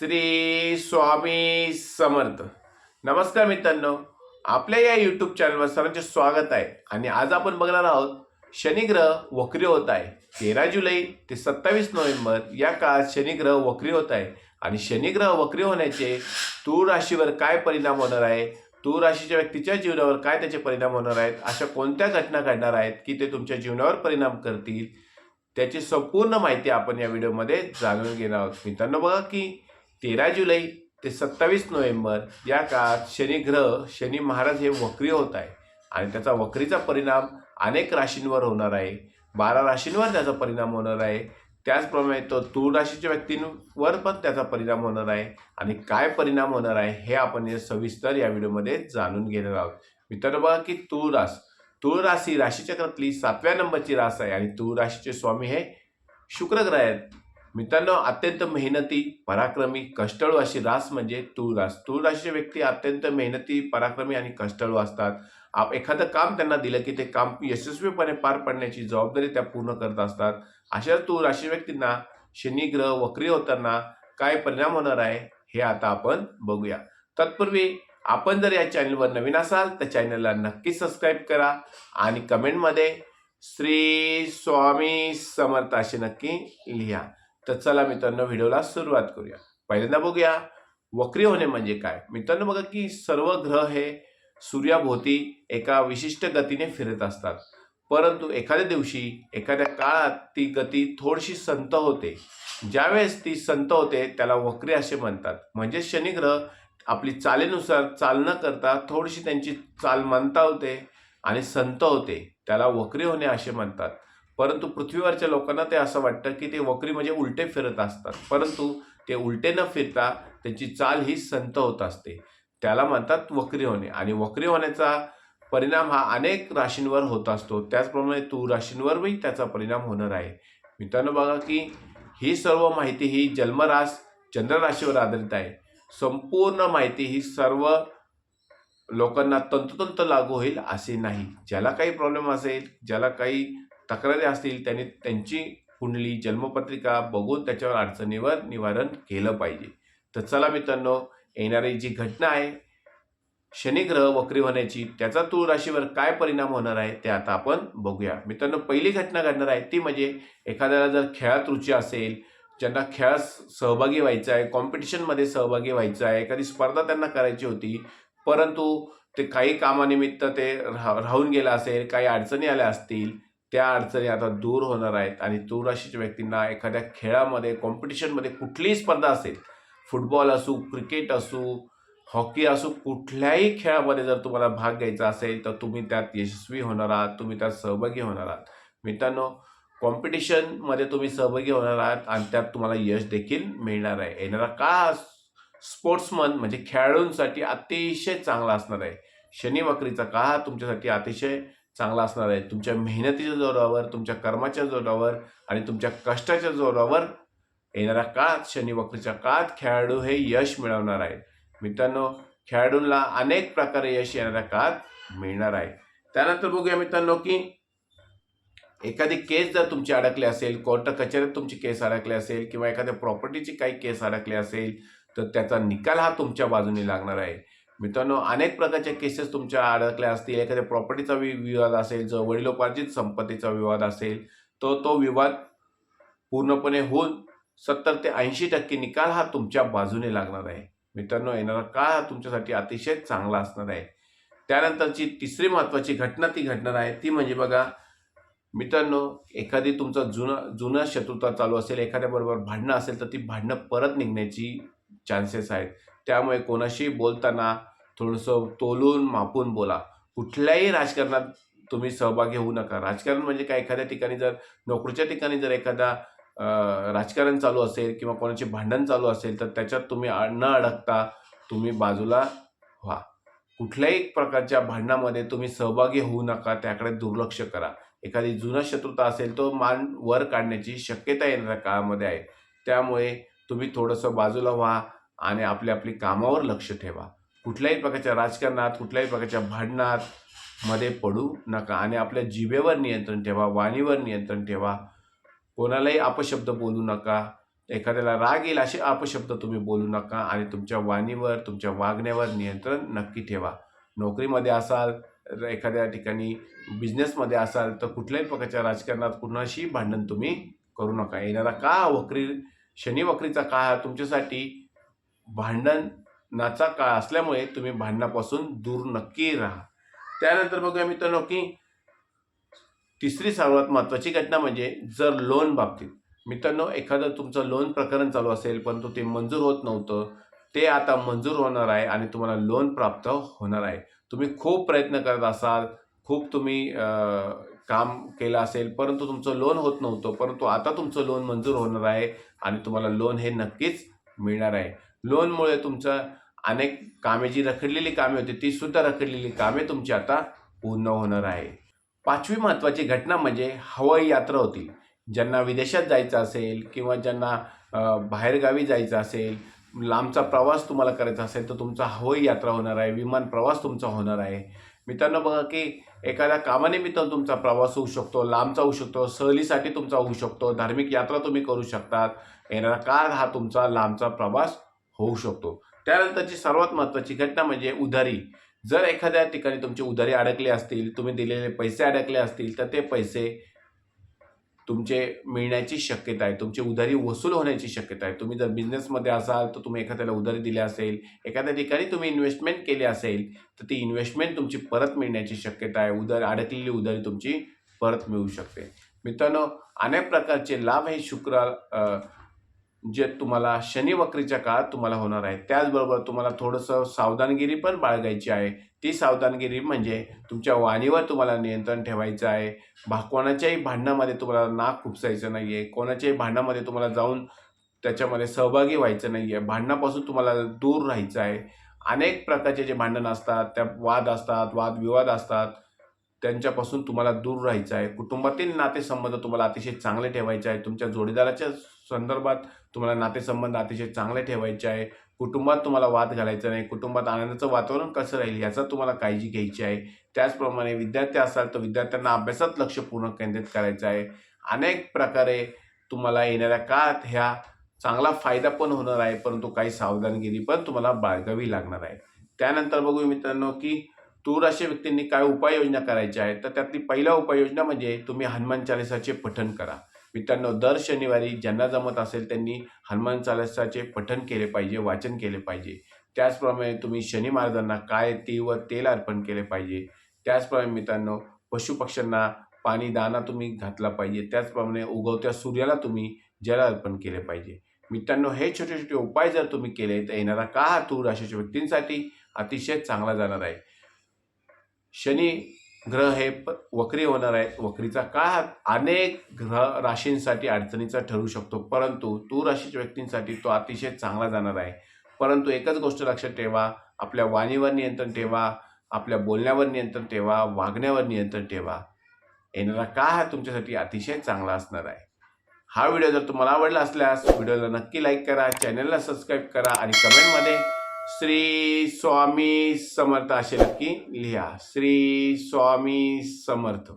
श्री स्वामी समर्थ. नमस्कार मित्रांनो. आपल्या या यूट्यूब चॅनलवर सर्वांचे स्वागत आहे. आणि आज आपण बघणार आहोत शनिग्रह वक्री होत आहे. तेरा जुलै ते सत्तावीस नोव्हेंबर या काळात शनिग्रह वक्री होत आहे. आणि शनिग्रह वक्री होण्याचे तूळ राशीवर काय परिणाम होणार आहे? तूळ राशीच्या व्यक्तीच्या जीवनावर काय त्याचे परिणाम होणार आहेत? अशा कोणत्या घटना घडणार आहेत की ते तुमच्या जीवनावर परिणाम करतील? त्याची संपूर्ण माहिती आपण या व्हिडिओमध्ये जाणून घेणार आहोत. मित्रांनो बघा की तेरा जुलै ते सत्तावीस नोव्हेंबर या काळात शनी ग्रह शनी महाराज हे वक्री होत आहे आणि त्याचा वक्रीचा परिणाम अनेक राशींवर होणार आहे. बारा राशींवर त्याचा परिणाम होणार आहे. त्याचप्रमाणे तो तूळ राशीच्या व्यक्तींवर पण त्याचा परिणाम होणार आहे. आणि काय परिणाम होणार आहे हे आपण सविस्तर या व्हिडिओमध्ये जाणून घेणार आहोत. मित्रांनो बघा की तूळ रास. तूळ राशी राशीचक्रातली सातव्या नंबरची रास आहे. आणि तूळ राशीचे स्वामी हे शुक्रग्रह आहेत. मित्रांनो अत्यंत मेहनती पराक्रमी कष्टाळू अशी रास म्हणजे तूळ रास तूळ राशीचे व्यक्ती अत्यंत मेहनती पराक्रमी आणि कष्टाळू असतात. आप एखादं काम त्यांना दिलं की ते काम यशस्वीपणे पार पाडण्याची जबाबदारी त्या पूर्ण करत असतात. अशा तूळ राशी व्यक्तींना शनिग्रह ग्रह होताना काय परिणाम होणार आहे हे आता आपण बघूया. तत्पूर्वी आपण जर या चॅनलवर नवीन असाल तर चॅनलला नक्की सबस्क्राईब करा आणि कमेंटमध्ये श्री स्वामी समर्थ असे नक्की लिहा. तर चला मित्रांनो व्हिडिओला सुरुवात करूया. पहिल्यांदा बघूया वक्री होणे म्हणजे काय? मित्रांनो बघा की सर्व ग्रह हे सूर्याभोवती एका विशिष्ट गतीने फिरत असतात. परंतु एखाद्या दिवशी एखाद्या काळात ती गती थोडीशी संत होते. ज्यावेळेस ती संत होते त्याला वक्री असे म्हणतात. म्हणजे शनिग्रह आपली चालीनुसार चाल न करता थोडीशी त्यांची चाल मंतावते आणि संत होते. त्याला वक्री होणे असे म्हणतात. परंतु पृथ्वीवरच्या लोकांना ते असं वाटतं की ते वक्री म्हणजे उलटे फिरत असतात. परंतु ते उलटे न फिरता त्यांची चाल ही संत होत असते. त्याला म्हणतात वक्री होणे. आणि वक्री होण्याचा परिणाम हा अनेक राशींवर होत असतो. त्याचप्रमाणे तू राशींवरही त्याचा परिणाम होणार आहे. मित्रांनो बघा की ही सर्व माहिती ही जन्मरास चंद्रराशीवर आधारित आहे. संपूर्ण माहिती ही सर्व लोकांना तंतोतंत लागू होईल असे नाही. ज्याला काही प्रॉब्लेम असेल ज्याला काही तक्रारी असतील त्यांनी त्यांची कुंडली जन्मपत्रिका बघून त्याच्यावर अडचणीवर निवारण केलं पाहिजे. तर चला मित्रांनो येणारी जी घटना आहे शनिग्रह वक्री होण्याची त्याचा तूळ राशीवर काय परिणाम होणार आहे ते आता आपण बघूया. मित्रांनो पहिली घटना घडणार आहे ती म्हणजे एखाद्याला जर खेळात रुची असेल ज्यांना खेळात सहभागी व्हायचं आहे कॉम्पिटिशनमध्ये सहभागी व्हायचं आहे एखादी स्पर्धा त्यांना करायची होती परंतु ते काही कामानिमित्त ते राहून गेलं असेल काही अडचणी आल्या असतील त्या अडचणी आता दूर होणार आहेत आणि तूळ राशीच्या व्यक्तींना एखाद्या खेळामध्ये कॉम्पिटिशनमध्ये कुठलीही स्पर्धा असेल फुटबॉल असू क्रिकेट असू हॉकी असू कुठल्याही खेळामध्ये जर तुम्हाला भाग घ्यायचा असेल तर तुम्ही त्यात यशस्वी होणार आहात तुम्ही त्यात सहभागी होणार आहात. मित्रांनो कॉम्पिटिशनमध्ये तुम्ही सहभागी होणार आहात आणि त्यात तुम्हाला यश देखील मिळणार आहे. येणारा का स्पोर्ट्समन म्हणजे खेळाडूंसाठी अतिशय चांगला असणार आहे. शनी वक्रीचा काळ तुमच्यासाठी अतिशय चांगला असणार आहे. तुमच्या मेहनतीच्या जोरावर तुमच्या कर्माच्या जोरावर आणि तुमच्या कष्टाच्या जोरावर येणाऱ्या काळात शनिवक्रीच्या काळात खेळाडू हे यश मिळवणार आहे मित्रांनो खेळाडूंना अनेक प्रकारे यश येणाऱ्या काळात मिळणार आहे. त्यानंतर बघूया मित्रांनो की एखादी केस जर तुमची अडकली असेल कोर्ट कचेरीत तुमची केस अडकली असेल किंवा एखाद्या प्रॉपर्टीची काही केस अडकली असेल तर त्याचा निकाल हा तुमच्या बाजूने लागणार आहे. मित्रांनो अनेक प्रकारच्या केसेस तुमच्या अडकल्या असतील. एखाद्या प्रॉपर्टीचा वि विवाद असेल जो वडिलोपार्जित संपत्तीचा विवाद असेल तो तो विवाद पूर्णपणे होऊन सत्तर ते ऐंशी टक्के निकाल हा तुमच्या बाजूने लागणार आहे. मित्रांनो येणारा काळ हा तुमच्यासाठी अतिशय चांगला असणार आहे. त्यानंतरची तिसरी महत्त्वाची घटना ती घडणार आहे. ती म्हणजे बघा मित्रांनो एखादी तुमचा जुना जुना शत्रुता चालू असेल एखाद्याबरोबर भांडणं असेल तर ती भांडणं परत निघण्याची चान्सेस आहेत. त्यामुळे कोणाशी बोलताना थोडंसं तोलून मापून बोला. कुठल्याही राजकारणात तुम्ही सहभागी होऊ नका. राजकारण म्हणजे काय? एखाद्या ठिकाणी जर नोकरीच्या ठिकाणी जर एखादा राजकारण चालू असेल किंवा कोणाचे भांडण चालू असेल तर त्याच्यात तुम्ही न अडकता तुम्ही बाजूला व्हा. कुठल्याही प्रकारच्या भांडणामध्ये तुम्ही सहभागी होऊ नका. त्याकडे दुर्लक्ष करा. एखादी जुना शत्रुता असेल तो मान वर काढण्याची शक्यता येणाऱ्या काळामध्ये आहे. त्यामुळे तुम्ही थोडंसं बाजूला व्हा आणि आपल्या आपली कामावर लक्ष ठेवा. कुठल्याही प्रकारच्या राजकारणात कुठल्याही प्रकारच्या भांडणात मध्ये पडू नका आणि आपल्या जिभेवर नियंत्रण ठेवा वाणीवर नियंत्रण ठेवा. कोणालाही अपशब्द बोलू नका. एखाद्याला राग येईल असे अपशब्द तुम्ही बोलू नका आणि तुमच्या वाणीवर तुमच्या वागण्यावर नियंत्रण नक्की ठेवा. नोकरीमध्ये असाल एखाद्या ठिकाणी बिझनेसमध्ये असाल तर कुठल्याही प्रकारच्या राजकारणात कुणाशी भांडण तुम्ही करू नका. येणारा का वक्री शनिवक्रीचा काळ तुमच्यासाठी भांडण नाचा काळ असल्यामुळे तुम्ही भांडणापासून दूर नक्की राहा. त्यानंतर बघूया मित्रांनो की तिसरी सर्वात महत्त्वाची घटना म्हणजे जर लोन बाबतीत. मित्रांनो एखादं तुमचं लोन प्रकरण चालू असेल परंतु ते मंजूर होत नव्हतं ते आता मंजूर होणार आहे आणि तुम्हाला लोन प्राप्त होणार आहे. तुम्ही खूप प्रयत्न करत असाल खूप तुम्ही काम केलं असेल परंतु तुमचं लोन होत नव्हतं परंतु आता तुमचं लोन मंजूर होणार आहे आणि तुम्हाला लोन हे नक्कीच मिळणार आहे. लोनमुळे तुमचं अनेक कामे जी रखडलेली कामे होती ती सुद्धा रखडलेली कामे तुमची आता पूर्ण होणार आहे. पाचवी महत्त्वाची घटना म्हणजे हवाई यात्रा होती. ज्यांना विदेशात जायचं असेल किंवा ज्यांना बाहेरगावी जायचं असेल लांबचा प्रवास तुम्हाला करायचा असेल तर तुमचा हवाई यात्रा होणार आहे विमान प्रवास तुमचा होणार आहे. मित्रांनो बघा की एखाद्या कामानिमित्त तुमचा प्रवास होऊ शकतो लांबचा होऊ शकतो सहलीसाठी तुमचा होऊ शकतो धार्मिक यात्रा तुम्ही करू शकतात. येणारा काळ हा तुमचा लांबचा प्रवास होऊ शकतो. त्यानंतरची सर्वात महत्त्वाची घटना म्हणजे उधारी. जर एखाद्या ठिकाणी तुमची उधारी अडकली असतील तुम्ही दिलेले पैसे अडकले असतील तर ते पैसे तुमचे मिळण्याची शक्यता आहे. तुमची उधारी वसूल होण्याची शक्यता आहे. तुम्ही जर बिझनेसमध्ये असाल तर तुम्ही एखाद्याला उधारी दिली असेल एखाद्या ठिकाणी तुम्ही इन्व्हेस्टमेंट केली असेल तर ती इन्व्हेस्टमेंट तुमची परत मिळण्याची शक्यता आहे. उधार अडकलेली उधारी तुमची परत मिळू शकते. मित्रांनो अनेक प्रकारचे लाभ हे शुक्र जे तुम्हाला शनी वक्रीच्या काळात तुम्हाला होणार आहे. त्याचबरोबर तुम्हाला थोडंसं सावधानगिरी पण बाळगायची आहे. ती सावधानगिरी म्हणजे तुमच्या वाणीवर तुम्हाला नियंत्रण ठेवायचं आहे. भा कोणाच्याही भांडणामध्ये तुम्हाला नाक खुपसायचं नाही आहे कोणाच्याही भांडणामध्ये तुम्हाला जाऊन त्याच्यामध्ये सहभागी व्हायचं नाही आहे भांडणापासून तुम्हाला दूर राहायचं आहे. अनेक प्रकारचे जे भांडणं असतात त्या वाद असतात वादविवाद असतात. त्यांच्यापासून तुम्हाला दूर राहायचं आहे. कुटुंबातील नातेसंबंध तुम्हाला अतिशय चांगले ठेवायचे आहे. तुमच्या जोडीदाराच्या संदर्भात तुम्हाला नातेसंबंध अतिशय चांगले ठेवायचे आहे. कुटुंबात तुम्हाला वाद घालायचा नाही. कुटुंबात आनंदाचं वातावरण कसं राहील याचा तुम्हाला काळजी घ्यायची आहे. त्याचप्रमाणे विद्यार्थी असाल तर विद्यार्थ्यांना अभ्यासात लक्ष पूर्ण केंद्रित करायचं आहे. अनेक प्रकारे तुम्हाला येणाऱ्या काळात ह्या चांगला फायदा पण होणार आहे परंतु काही सावधानगिरी पण तुम्हाला बाळगावी लागणार आहे. त्यानंतर बघू मित्रांनो की तूर अशा व्यक्तींनी काय उपाययोजना करायच्या आहेत तर त्यातली पहिला उपाययोजना म्हणजे तुम्ही हनुमान चालिसाचे पठण करा. मित्रांनो दर शनिवारी ज्यांना जमत असेल त्यांनी हनुमान चालिसाचे पठण केले पाहिजे वाचन केले पाहिजे. त्याचप्रमाणे तुम्ही शनी महाराजांना काय तीळ व तेल अर्पण केले पाहिजे? त्याचप्रमाणे मित्रांनो पशुपक्ष्यांना पाणी दाना तुम्ही घातला पाहिजे. त्याचप्रमाणे उगवत्या सूर्याला तुम्ही जल अर्पण केले पाहिजे. मित्रांनो हे छोटे छोटे उपाय जर तुम्ही केले तर येणारा का हा तूर अशा व्यक्तींसाठी अतिशय चांगला जाणार आहे. शनी ग्रह हे प- वक्री होणार आहे. वक्रीचा काळ अनेक ग्रह राशींसाठी अडचणीचा ठरू शकतो. परंतु तूर राशीच्या व्यक्तींसाठी तो अतिशय चांगला जाणार आहे. परंतु एकच गोष्ट लक्षात ठेवा. आपल्या वाणीवर नियंत्रण ठेवा. आपल्या बोलण्यावर नियंत्रण ठेवा. वागण्यावर नियंत्रण ठेवा. येणारा काळ हा तुमच्यासाठी अतिशय चांगला असणार आहे. हा व्हिडिओ जर तुम्हाला आवडला असल्यास व्हिडिओला नक्की लाईक करा. चॅनलला सबस्क्राईब करा आणि कमेंटमध्ये श्री स्वामी समर्थ असे नक्की लिहा. श्री स्वामी समर्थ.